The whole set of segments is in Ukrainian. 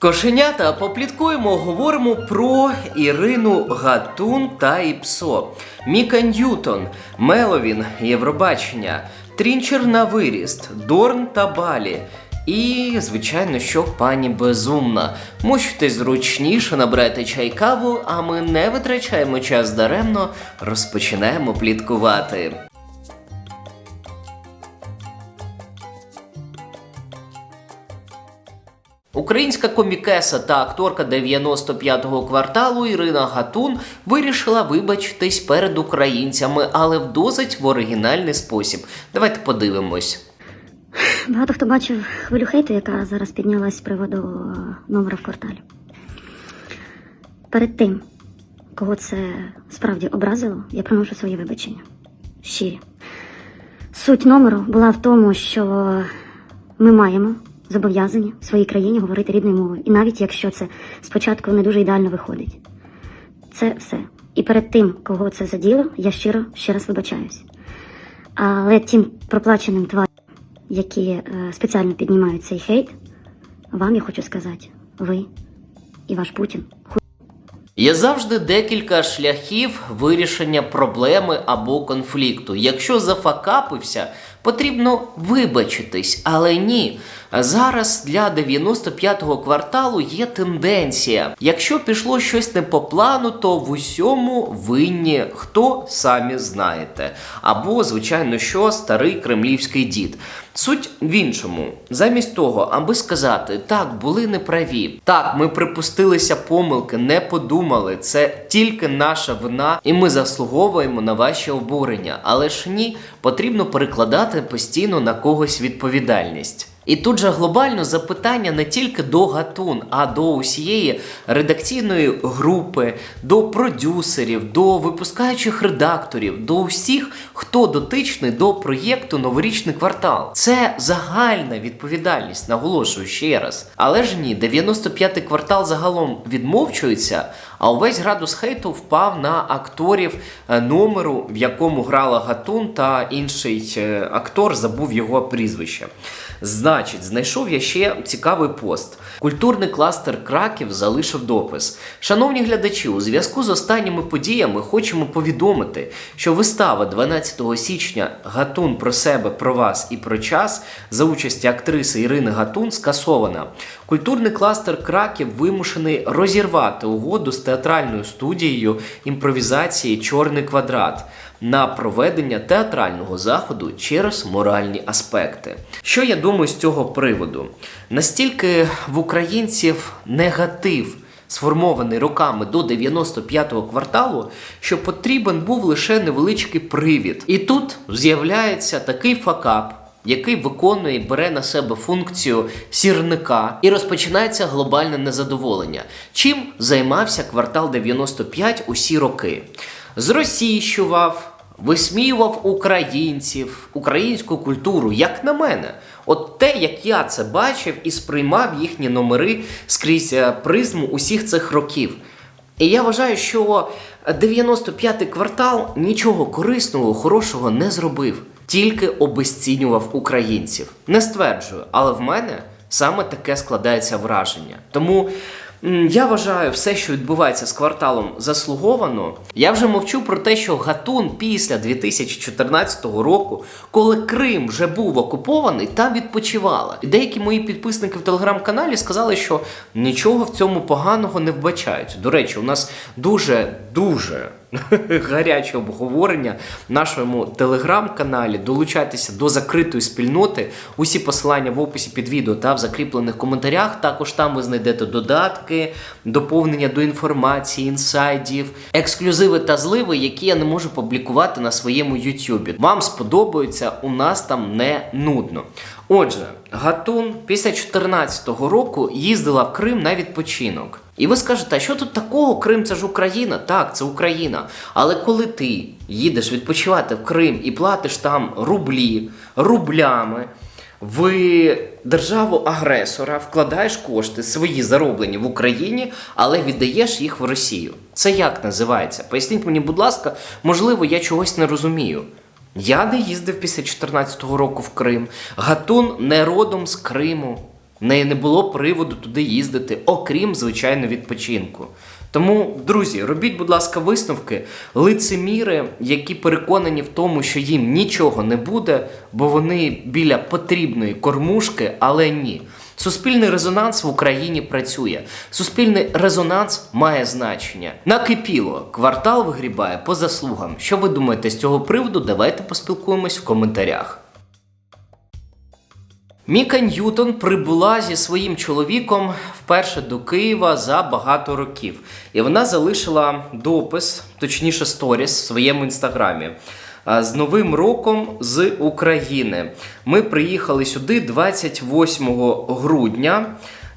Кошенята попліткуємо, говоримо про Ірину Гатун та Іпсо, Міка Ньютон, Меловін, Євробачення, Трінчер на виріст, Дорн та Балі. І, звичайно, що пані безумна. Мучте зручніше, набрати чай каву, а ми не витрачаємо час даремно, розпочинаємо пліткувати. Українська комікеса та акторка 95-го кварталу Ірина Гатун вирішила вибачитись перед українцями, але в досить в оригінальний спосіб. Давайте подивимось. Багато хто бачив хвилю хейту, яка зараз піднялась з приводу е, номера в кварталі. Перед тим, кого це справді образило, я приношу своє вибачення. Щирі. Суть номеру була в тому, що ми маємо зобов'язані в своїй країні говорити рідною мовою. І навіть якщо це спочатку не дуже ідеально виходить. Це все. І перед тим, кого це заділо, я щиро ще раз вибачаюсь. Але тим проплаченим тварям, які е, спеціально піднімають цей хейт, вам я хочу сказати, ви і ваш Путін Є завжди декілька шляхів вирішення проблеми або конфлікту. Якщо зафакапився, потрібно вибачитись, але ні. Зараз для 95-го кварталу є тенденція. Якщо пішло щось не по плану, то в усьому винні хто самі знаєте. Або, звичайно, що старий кремлівський дід. Суть в іншому, замість того, аби сказати, так, були неправі, так, ми припустилися помилки, не подумали, це тільки наша вина, і ми заслуговуємо на ваші обурення. Але ж ні, потрібно перекладати постійно на когось відповідальність. І тут же глобально запитання не тільки до Гатун, а до усієї редакційної групи, до продюсерів, до випускаючих редакторів, до усіх, хто дотичний до проєкту Новорічний квартал. Це загальна відповідальність, наголошую ще раз. Але ж ні, 95-й квартал загалом відмовчується, а увесь градус хейту впав на акторів е, номеру, в якому грала Гатун та інший е, актор забув його прізвище. Значить, знайшов я ще цікавий пост. Культурний кластер Краків залишив допис. Шановні глядачі, у зв'язку з останніми подіями хочемо повідомити, що вистава 12 січня Гатун про себе, про вас і про час за участі актриси Ірини Гатун скасована. Культурний кластер Краків вимушений розірвати угоду з театральною студією імпровізації Чорний квадрат на проведення театрального заходу через моральні аспекти. Що я думаю з цього приводу? Настільки в українців негатив. Сформований роками до 95-го кварталу, що потрібен був лише невеличкий привід. І тут з'являється такий факап, який виконує і бере на себе функцію сірника, і розпочинається глобальне незадоволення. Чим займався квартал 95 усі роки? Зросійщував, висміював українців, українську культуру, як на мене. От те, як я це бачив і сприймав їхні номери скрізь е, призму усіх цих років. І я вважаю, що 95-й квартал нічого корисного, хорошого не зробив, тільки обезцінював українців. Не стверджую, але в мене саме таке складається враження. Тому я вважаю, все, що відбувається з кварталом, заслуговано. Я вже мовчу про те, що Гатун після 2014 року, коли Крим вже був окупований, там відпочивала. І деякі мої підписники в телеграм-каналі сказали, що нічого в цьому поганого не вбачають. До речі, у нас дуже дуже гаряче обговорення в нашому телеграм-каналі. Долучайтеся до закритої спільноти. Усі посилання в описі під відео та в закріплених коментарях. Також там ви знайдете додатки, доповнення до інформації, інсайдів, ексклюзиви та зливи, які я не можу публікувати на своєму YouTube. Вам сподобаються, у нас там не нудно. Отже, Гатун після 2014 року їздила в Крим на відпочинок. І ви скажете, а що тут такого? Крим це ж Україна? Так, це Україна. Але коли ти їдеш відпочивати в Крим і платиш там рублі, рублями, в державу агресора вкладаєш кошти свої зароблені в Україні, але віддаєш їх в Росію. Це як називається? Поясніть мені, будь ласка, можливо, я чогось не розумію. Я не їздив після 2014 року в Крим. Гатун не родом з Криму. Неї не було приводу туди їздити, окрім звичайно відпочинку. Тому, друзі, робіть, будь ласка, висновки. Лицеміри, які переконані в тому, що їм нічого не буде, бо вони біля потрібної кормушки, але ні. Суспільний резонанс в Україні працює. Суспільний резонанс має значення. Накипіло, квартал вигрібає по заслугам. Що ви думаєте з цього приводу? Давайте поспілкуємось в коментарях. Міка Ньютон прибула зі своїм чоловіком вперше до Києва за багато років, і вона залишила допис, точніше сторіс в своєму інстаграмі. А, З Новим роком з України. Ми приїхали сюди 28 грудня.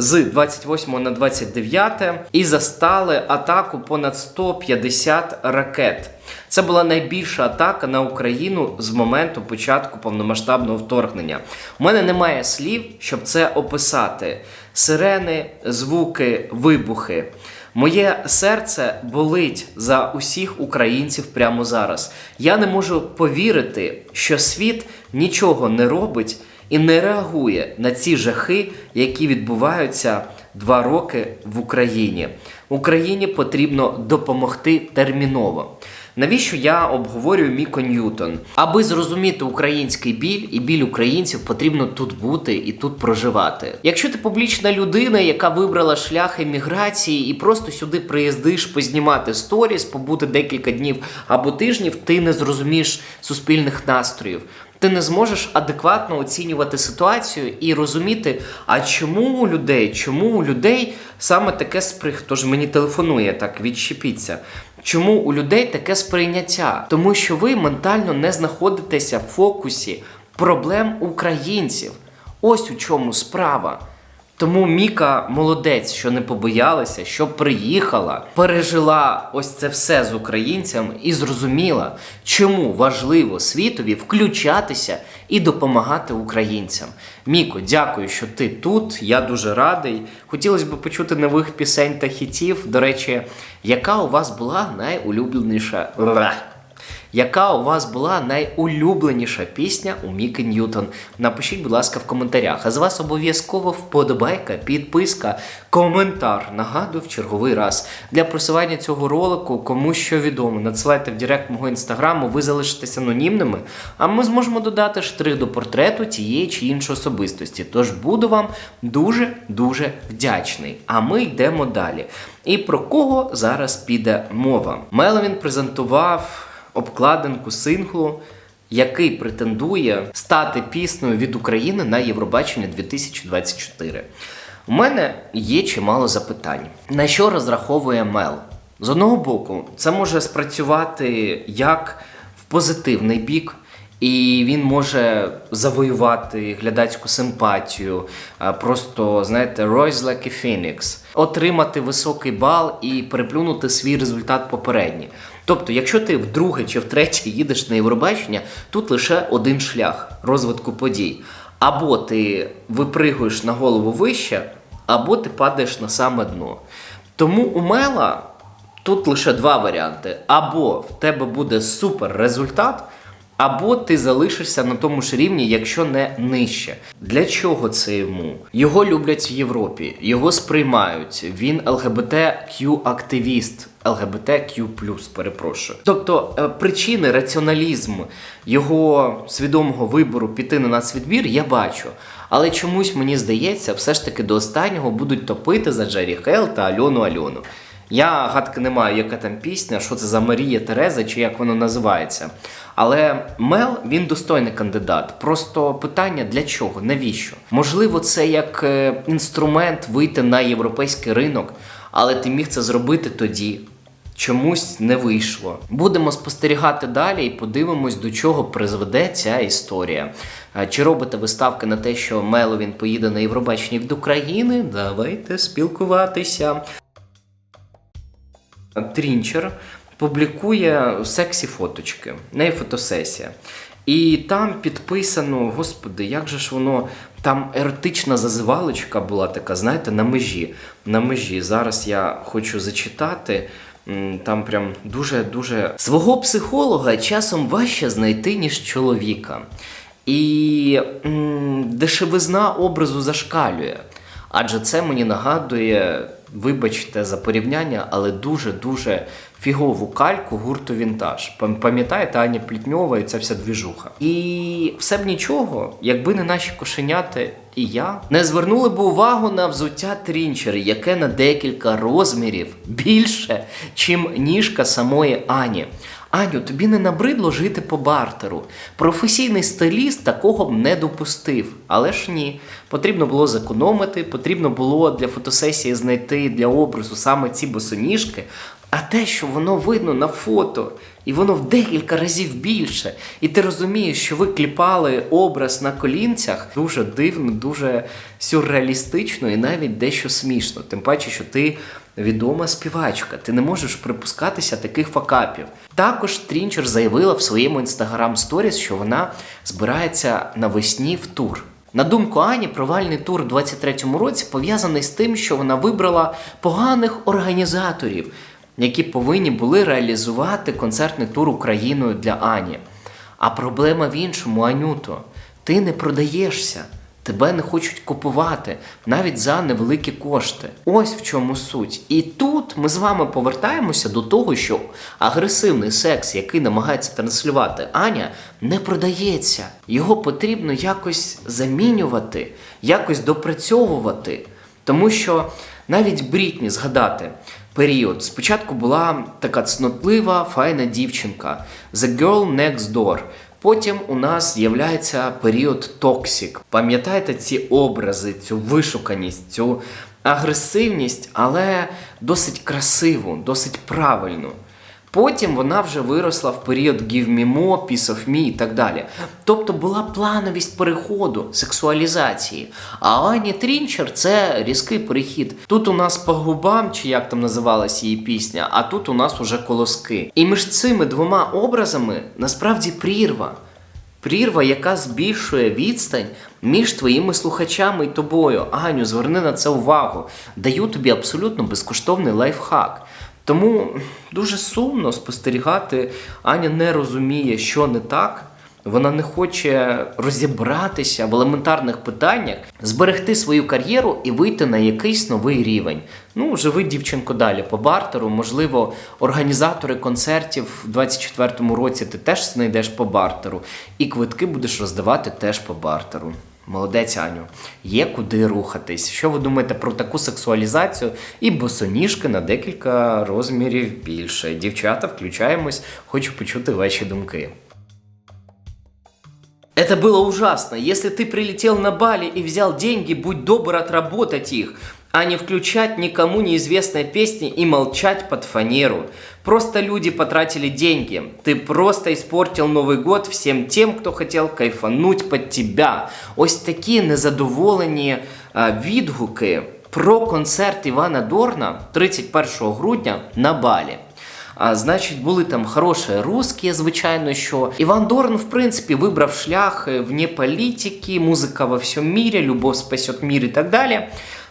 З 28 на 29 і застали атаку понад 150 ракет. Це була найбільша атака на Україну з моменту початку повномасштабного вторгнення. У мене немає слів, щоб це описати. Сирени, звуки, вибухи. Моє серце болить за усіх українців прямо зараз. Я не можу повірити, що світ нічого не робить і не реагує на ці жахи, які відбуваються два роки в Україні. Україні потрібно допомогти терміново. Навіщо я обговорюю Міко Ньютон? Аби зрозуміти український біль і біль українців, потрібно тут бути і тут проживати. Якщо ти публічна людина, яка вибрала шлях еміграції і просто сюди приїздиш познімати сторіс, побути декілька днів або тижнів, ти не зрозумієш суспільних настроїв. Ти не зможеш адекватно оцінювати ситуацію і розуміти, а чому у людей, чому у людей саме таке сприйняття, хто ж мені телефонує, так відщепіться. Чому у людей таке сприйняття? Тому що ви ментально не знаходитеся в фокусі проблем українців. Ось у чому справа. Тому Міка молодець, що не побоялася, що приїхала, пережила ось це все з українцями і зрозуміла, чому важливо світові включатися і допомагати українцям. Міко, дякую, що ти тут. Я дуже радий. Хотілося б почути нових пісень та хітів. До речі, яка у вас була найулюбленіша? Яка у вас була найулюбленіша пісня у Міки Ньютон? Напишіть, будь ласка, в коментарях. А з вас обов'язково вподобайка, підписка, коментар. Нагадую в черговий раз. Для просування цього ролику, кому що відомо, надсилайте в Директ мого інстаграму, ви залишитесь анонімними, а ми зможемо додати штрих до портрету тієї чи іншої особистості. Тож буду вам дуже-дуже вдячний. А ми йдемо далі. І про кого зараз піде мова? Меловін презентував обкладинку синглу, який претендує стати піснею від України на Євробачення 2024. У мене є чимало запитань. На що розраховує Мел? З одного боку, це може спрацювати як в позитивний бік. І він може завоювати глядацьку симпатію, просто знаєте, rise like a phoenix, отримати високий бал і переплюнути свій результат попередній. Тобто, якщо ти вдруге чи втретє їдеш на Євробачення, тут лише один шлях розвитку подій. Або ти випригуєш на голову вище, або ти падаєш на саме дно. Тому у Мела тут лише два варіанти: або в тебе буде супер результат. Або ти залишишся на тому ж рівні, якщо не нижче. Для чого це йому? Його люблять в Європі, його сприймають. Він ЛГБТQ-активіст, ЛГБТQ+, перепрошую. Тобто е, причини, раціоналізм його свідомого вибору піти на нацвідбір я бачу. Але чомусь мені здається, все ж таки до останнього будуть топити за Джері Хейл та Альону Альону. Я гадки не маю, яка там пісня, що це за Марія Тереза чи як воно називається. Але Мел він достойний кандидат. Просто питання для чого? Навіщо? Можливо, це як е, інструмент вийти на європейський ринок, але ти міг це зробити тоді. Чомусь не вийшло. Будемо спостерігати далі і подивимось, до чого призведе ця історія. Чи робите ви ставки на те, що Меловін поїде на Євробачення від України? Давайте спілкуватися. Трінчер публікує сексі фоточки, в неї фотосесія. І там підписано, господи, як же ж воно, там еротична зазивалочка була така, знаєте, на межі. На межі. Зараз я хочу зачитати. Там прям дуже-дуже свого психолога часом важче знайти, ніж чоловіка. І м, дешевизна образу зашкалює. Адже це мені нагадує, вибачте за порівняння, але дуже-дуже фігову кальку гурту Вінтаж. Пам'ятаєте Аня Плітньова і ця вся двіжуха. І все б нічого, якби не наші кошеняти і я не звернули б увагу на взуття трінчери, яке на декілька розмірів більше, чим ніжка самої Ані. Аню, тобі не набридло жити по бартеру. Професійний стиліст такого б не допустив. Але ж ні. Потрібно було зекономити, потрібно було для фотосесії знайти для образу саме ці босоніжки. А те, що воно видно на фото, і воно в декілька разів більше. І ти розумієш, що ви кліпали образ на колінцях дуже дивно, дуже сюрреалістично і навіть дещо смішно. Тим паче, що ти відома співачка, ти не можеш припускатися таких факапів. Також Трінчер заявила в своєму інстаграм сторіс, що вона збирається навесні в тур. На думку Ані, провальний тур у 23-му році пов'язаний з тим, що вона вибрала поганих організаторів, які повинні були реалізувати концертний тур Україною для Ані. А проблема в іншому, Анюто, ти не продаєшся. Тебе не хочуть купувати навіть за невеликі кошти. Ось в чому суть. І тут ми з вами повертаємося до того, що агресивний секс, який намагається транслювати Аня, не продається. Його потрібно якось замінювати, якось допрацьовувати. Тому що навіть Брітні згадати період. Спочатку була така цнотлива, файна дівчинка The Girl Next Door. Потім у нас з'являється період токсік. Пам'ятаєте ці образи, цю вишуканість, цю агресивність, але досить красиву, досить правильну. Потім вона вже виросла в період Give Me More, Piece of Me і так далі. Тобто була плановість переходу, сексуалізації. А Ані Трінчер це різкий перехід. Тут у нас по губам, чи як там називалась її пісня, а тут у нас уже колоски. І між цими двома образами насправді прірва. Прірва, яка збільшує відстань між твоїми слухачами і тобою. Аню, зверни на це увагу. Даю тобі абсолютно безкоштовний лайфхак. Тому дуже сумно спостерігати. Аня не розуміє, що не так. Вона не хоче розібратися в елементарних питаннях, зберегти свою кар'єру і вийти на якийсь новий рівень. Ну, живи, дівчинко, далі по бартеру. Можливо, організатори концертів у 24-му році ти теж знайдеш по бартеру, і квитки будеш роздавати теж по бартеру. Молодець Аню, є куди рухатись. Що ви думаєте про таку сексуалізацію і босоніжки на декілька розмірів більше? Дівчата, включаємось, хочу почути ваші думки. Это было ужасно. Если ты прилетел на Бали и взял деньги, будь добр отработать их, а не включать никому неизвестные песни и молчать под фанеру. Просто люди потратили деньги. Ты просто испортил Новый год всем тем, кто хотел кайфануть под тебя. Ось такі незадоволені а, відгуки про концерт Івана Дорна 31 грудня на Балі. А значить, були там хороші русські, звичайно, що Іван Дорн, в принципі, вибрав шлях е, вне політики, музика во всьому мірі, любов спасет мір і так далі.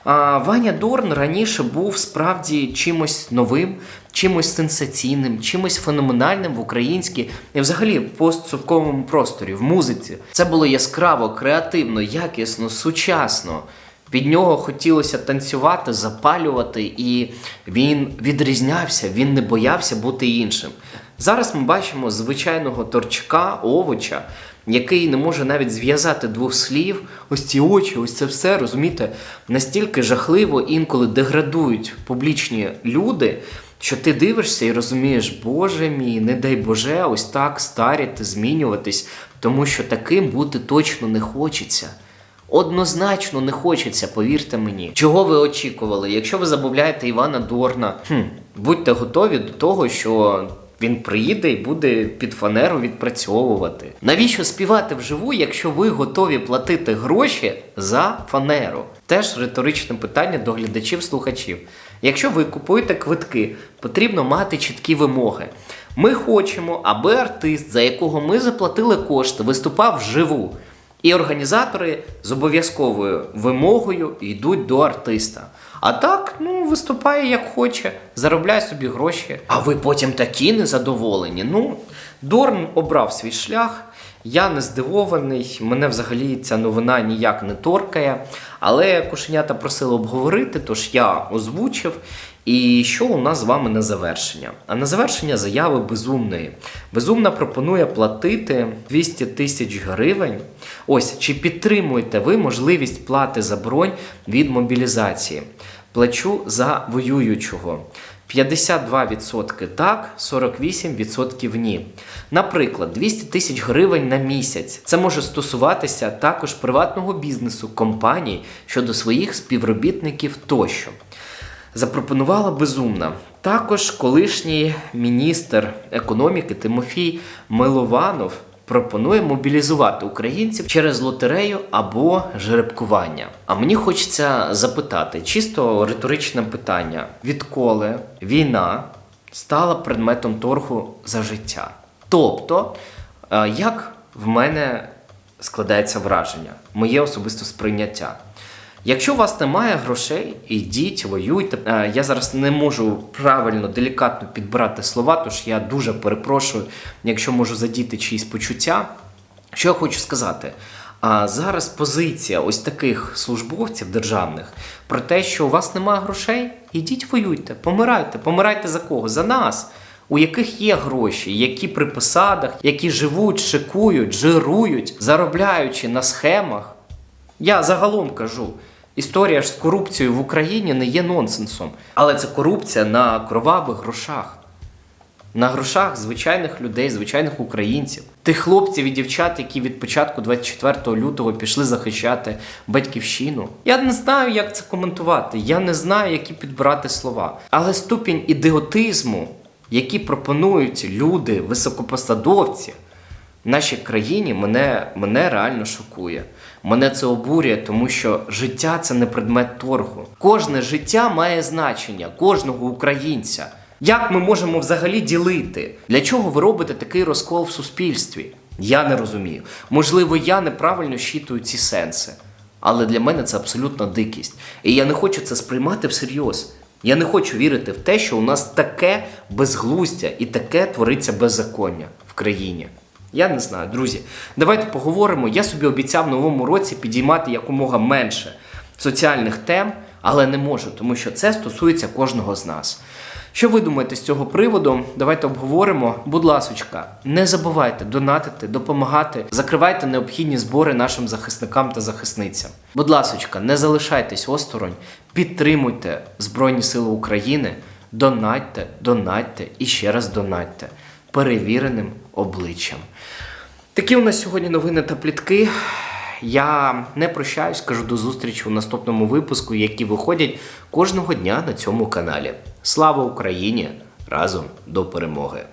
Ваня Дорн раніше був справді чимось новим, чимось сенсаційним, чимось феноменальним в українській і взагалі постсовковому просторі, в музиці. Це було яскраво, креативно, якісно, сучасно. Під нього хотілося танцювати, запалювати, і він відрізнявся, він не боявся бути іншим. Зараз ми бачимо звичайного торчка, овоча, який не може навіть зв'язати двох слів. Ось ці очі, ось це все, розумієте, настільки жахливо інколи деградують публічні люди, що ти дивишся і розумієш, Боже мій, не дай Боже, ось так старіти, змінюватись, тому що таким бути точно не хочеться. Однозначно не хочеться, повірте мені. Чого ви очікували? Якщо ви замовляєте Івана Дорна, хм, будьте готові до того, що він приїде і буде під фанеру відпрацьовувати. Навіщо співати вживу, якщо ви готові платити гроші за фанеру? Теж риторичне питання до глядачів-слухачів. Якщо ви купуєте квитки, потрібно мати чіткі вимоги. Ми хочемо, аби артист, за якого ми заплатили кошти, виступав вживу. І організатори з обов'язковою вимогою йдуть до артиста. А так, ну, виступає як хоче, заробляє собі гроші. А ви потім такі незадоволені. Ну, Дорн обрав свій шлях. Я не здивований, мене взагалі ця новина ніяк не торкає. Але кошенята просили обговорити, тож я озвучив. І що у нас з вами на завершення? А на завершення заяви безумної. Безумна пропонує платити 200 тисяч гривень. Ось чи підтримуєте ви можливість плати за бронь від мобілізації? Плачу за воюючого. 52% так, 48% ні. Наприклад, 200 тисяч гривень на місяць. Це може стосуватися також приватного бізнесу, компаній щодо своїх співробітників тощо. Запропонувала безумна. Також колишній міністр економіки Тимофій Милованов пропонує мобілізувати українців через лотерею або жеребкування. А мені хочеться запитати, чисто риторичне питання: відколи війна стала предметом торгу за життя? Тобто, е, як в мене складається враження, моє особисте сприйняття. Якщо у вас немає грошей, ідіть, воюйте. Е, Я зараз не можу правильно, делікатно підбирати слова, тож я дуже перепрошую, якщо можу задіти чиїсь почуття. Що я хочу сказати? А зараз позиція ось таких службовців державних про те, що у вас немає грошей, ідіть воюйте, помирайте, помирайте за кого? За нас. У яких є гроші, які при посадах, які живуть, шикують, жирують, заробляючи на схемах. Я загалом кажу, історія ж з корупцією в Україні не є нонсенсом, але це корупція на кровавих грошах. На грошах звичайних людей, звичайних українців, тих хлопців і дівчат, які від початку 24 лютого пішли захищати батьківщину. Я не знаю, як це коментувати. Я не знаю, які підбирати слова. Але ступінь ідіотизму, який пропонують люди, високопосадовці, в нашій країні мене, мене реально шокує. Мене це обурює, тому що життя це не предмет торгу. Кожне життя має значення, кожного українця. Як ми можемо взагалі ділити? Для чого ви робите такий розкол в суспільстві? Я не розумію. Можливо, я неправильно щитую ці сенси. Але для мене це абсолютно дикість. І я не хочу це сприймати всерйоз. Я не хочу вірити в те, що у нас таке безглуздя і таке твориться беззаконня в країні. Я не знаю, друзі. Давайте поговоримо. Я собі обіцяв в новому році підіймати якомога менше соціальних тем, але не можу, тому що це стосується кожного з нас. Що ви думаєте з цього приводу? Давайте обговоримо. Будь ласочка, не забувайте донатити, допомагати, закривайте необхідні збори нашим захисникам та захисницям. Будь ласочка, не залишайтесь осторонь, підтримуйте Збройні Сили України, донатьте, донатьте і ще раз донатьте перевіреним обличчям. Такі у нас сьогодні новини та плітки. Я не прощаюсь, кажу до зустрічі у наступному випуску, які виходять кожного дня на цьому каналі. Слава Україні! Разом до перемоги!